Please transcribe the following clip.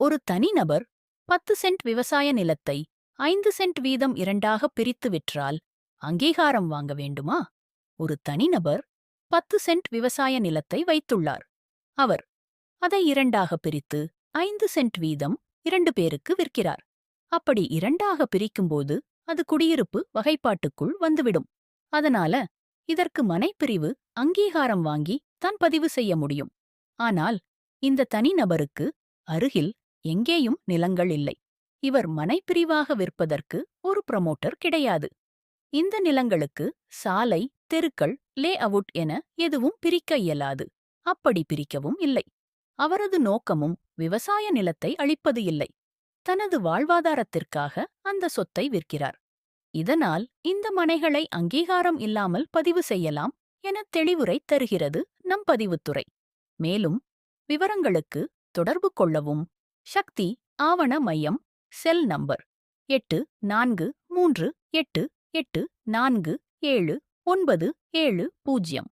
ஒரு தனிநபர் பத்து சென்ட் விவசாய நிலத்தை ஐந்து சென்ட் வீதம் இரண்டாக பிரித்து விற்றால் அங்கீகாரம் வாங்க வேண்டுமா? ஒரு தனிநபர் பத்து சென்ட் விவசாய நிலத்தை வைத்துள்ளார். அவர் அதை இரண்டாக பிரித்து ஐந்து சென்ட் வீதம் இரண்டு பேருக்கு விற்கிறார். அப்படி இரண்டாக பிரிக்கும்போது அது குடியிருப்பு வகைப்பாட்டுக்குள் வந்துவிடும். அதனால இதற்கு மனைப்பிரிவு அங்கீகாரம் வாங்கி தான் பதிவு செய்ய முடியும். ஆனால் இந்த தனிநபருக்கு அருகில் எங்கேயும் நிலங்கள் இல்லை. இவர் மனைப்பிரிவாக விற்பதற்கு ஒரு ப்ரமோட்டர் கிடையாது. இந்த நிலங்களுக்கு சாலை தெருக்கள் லே அவுட் என எதுவும் பிரிக்க இயலாது. அப்படி பிரிக்கவும் இல்லை. அவரது நோக்கமும் விவசாய நிலத்தை அளிப்பது இல்லை. தனது வாழ்வாதாரத்திற்காக அந்த சொத்தை விற்கிறார். இதனால் இந்த மனைகளை அங்கீகாரம் இல்லாமல் பதிவு செய்யலாம் என தெளிவுரை தருகிறது நம் பதிவுத்துறை. மேலும் விவரங்களுக்கு தொடர்பு கொள்ளவும் சக்தி ஆவண மையம் செல் நம்பர் எட்டு நான்கு மூன்று எட்டு எட்டு நான்கு ஏழு ஒன்பது ஏழு பூஜ்ஜியம்.